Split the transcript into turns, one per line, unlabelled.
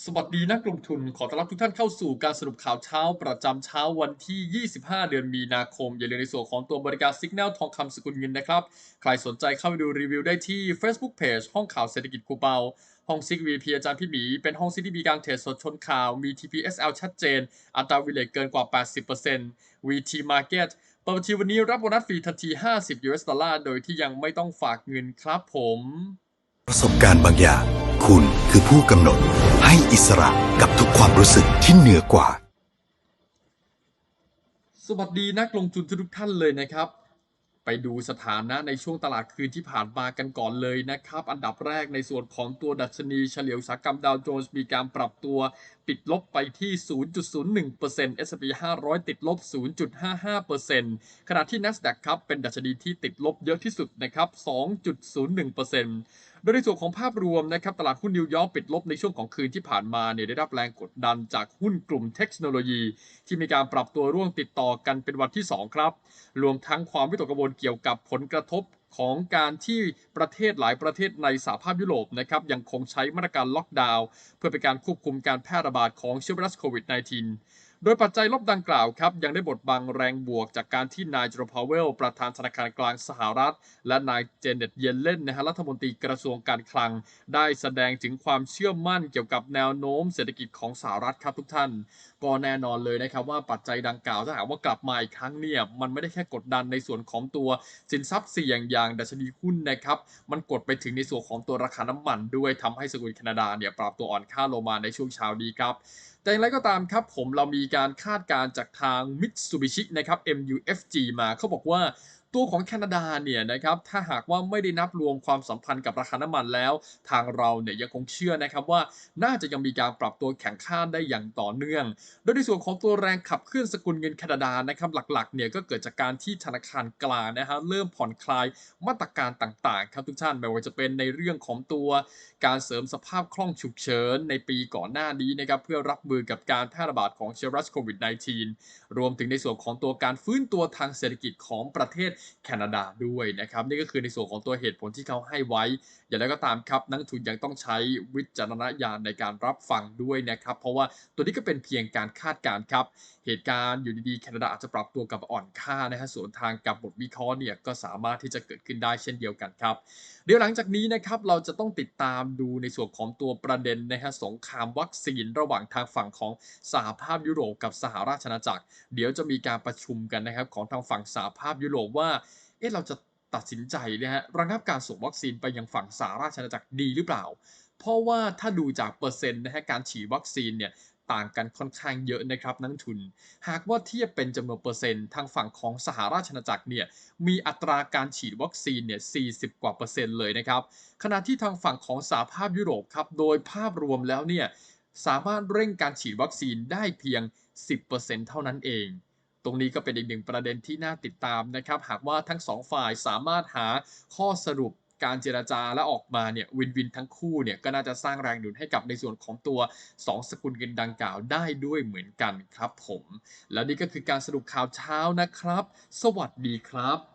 สวัสดีนักลงทุนขอต้อนรับทุกท่านเข้าสู่การสรุปข่าวเช้าประจำเช้าวันที่ 25 เดือนมีนาคม อย่าลืมในส่วนของตัวบริการสัญญาณทองคำสกุลเงินนะครับ ใครสนใจเข้าไปดูรีวิวได้ที่ Facebook Page ห้องข่าวเศรษฐกิจคูเปา ห้องซิก VP อาจารย์พี่หมี เป็นห้องซิที่มีการเทรดสดชนข่าว มี TPSL ชัดเจน อัตราวิเลตเกินกว่า 80% VT Market เปิดบัญชีวันนี้รับโบนัสฟรีทันที 50 US ดอลลาร์โดยที่ยังไม่ต้องฝากเงินครับผม
ประสบการณ์บางอย่าง คุณคือผู้กำหนด ให้อิสระกับทุกความรู้สึกที่เหนือกว่า
สวัสดีนักลงทุนทุกท่านเลยนะครับ ไปดูสถานะในช่วงตลาดคืนที่ผ่านมากันก่อนเลยนะครับ อันดับแรกในส่วนของตัวดัชนีเฉลี่ยอุตสาหกรรมดาวโจนส์มีการปรับตัวปิดลบไปที่ 0.01% S&P 500 ติดลบ 0.55%ขณะที่ NASDAQ ครับเป็นดัชนีที่ติดลบเยอะที่สุดนะครับ 2.01% โดยในส่วนของภาพรวมนะครับตลาดหุ้นนิวยอร์กปิดลบในช่วงของคืนที่ผ่านมาเนี่ยได้รับแรงกดดันจากหุ้นกลุ่มเทคโนโลยี ที่มีการปรับตัวร่วงติดต่อกันเป็นวันที่ 2 ครับ รวมทั้งความวิตกกังวลเกี่ยวกับผลกระทบของการที่ประเทศหลายประเทศในสหภาพยุโรปนะครับยังคงใช้มาตรการล็อกดาวน์เพื่อเป็นการควบคุมการแพร่ระบาดของเชื้อไวรัสโควิด -19 โดยปัจจัยลบดังกล่าวครับยังได้บดบังแรงบวกจากการที่นายโจพาวเวล ประธานธนาคารกลางสหรัฐ และนายเจเน็ตเยนเลนนะฮะรัฐมนตรีกระทรวงการคลัง ได้แสดงถึงความเชื่อมั่นเกี่ยวกับแนวโน้มเศรษฐกิจของสหรัฐครับทุกท่าน ก็แน่นอนเลยนะครับว่าปัจจัยดังกล่าวถ้าหากว่ากลับมาอีกครั้งเนี่ยมันไม่ได้แค่กดดันในส่วนของตัวสินทรัพย์เสี่ยงอย่างดัชนีหุ้นนะครับมันกดไปถึงในส่วนของตัวราคาน้ำมันด้วยทำให้สกุลแคนาดาเนี่ยปรับตัวอ่อนค่าลงมาในช่วงเช้านี้ครับแต่อย่างไรก็ตามครับผมเรามีการคาดการจากทาง Mitsubishi นะครับ MUFG มาเขาบอกว่า ตัวของแคนาดาเนี่ยนะครับถ้าหากว่าไม่ได้นับรวมความสัมพันธ์กับราคาน้ำมันแล้ว ทางเราเนี่ยยังคงเชื่อนะครับว่าน่าจะยังมีการปรับตัวแข่งข้าได้อย่างต่อเนื่อง โดยในส่วนของตัวแรงขับเคลื่อนสกุลเงินแคนาดานะครับหลักๆเนี่ยก็เกิดจากการที่ธนาคารกลางนะฮะเริ่มผ่อนคลายมาตรการต่างๆ ครับทุกท่านไม่ว่าจะเป็นในเรื่องของตัวการเสริมสภาพคล่องฉุกเฉินในปีก่อนหน้านี้นะครับเพื่อรับมือกับการแพร่ระบาดของเชื้อไวรัสโควิด -19 รวมถึงในส่วนของตัวการฟื้นตัวทางเศรษฐกิจของประเทศแคนาดาด้วยนะครับนี่ก็คือในส่วนของตัวเหตุผลที่เขาให้ไว้ อย่างไรก็ตามครับนักทุนยังต้องใช้วิจารณญาณในการรับฟังด้วยนะครับ เพราะว่าตัวนี้ก็เป็นเพียงการคาดการณ์ครับ เหตุการณ์อยู่ดีๆแคนาดาอาจจะปรับตัวกับอ่อนค่านะฮะส่วนทางกับบทวิเคราะห์เนี่ยก็สามารถที่จะเกิดขึ้นได้เช่นเดียวกันครับ เดี๋ยวหลังจากนี้นะครับเราจะต้องติดตามดูในส่วนของตัวประเด็นนะฮะสงครามวัคซีนระหว่างทางฝั่งของสหภาพยุโรปกับสหราชอาณาจักร เดี๋ยวจะมีการประชุมกันนะครับของทางฝั่งสหภาพยุโรปว่าเอ๊ะเราจะตัดสินใจนะฮะระงับการส่งวัคซีนไปยังฝั่งสหราชอาณาจักรดีหรือเปล่า เพราะว่าถ้าดูจากเปอร์เซ็นต์นะฮะการฉีดวัคซีนเนี่ยต่างกันค่อนข้างเยอะนะครับนักทุน หากว่าเทียบเป็นจำนวนเปอร์เซ็นต์ทางฝั่งของสหราชอาณาจักรเนี่ยมีอัตราการฉีดวัคซีนเนี่ย 40 กว่าเปอร์เซ็นต์เลยนะครับขณะที่ทางฝั่งของสหภาพยุโรปครับโดยภาพรวมแล้วเนี่ยสามารถเร่งการฉีดวัคซีนได้เพียง 10%เท่านั้นเอง ตรงนี้ก็เป็นอีกหนึ่งประเด็นที่น่าติดตามนะครับ หากว่าทั้งสองฝ่ายสามารถหาข้อสรุปการเจราจาและออกมาเนี่ยวินวินทั้งคู่เนี่ยก็น่าจะสร้างแรงหนุนให้กับในส่วนของตัว 2 สกุลเงินดังกล่าวได้ด้วยเหมือนกันครับผม และนี่ก็คือการสรุปข่าวเช้านะครับ สวัสดีครับ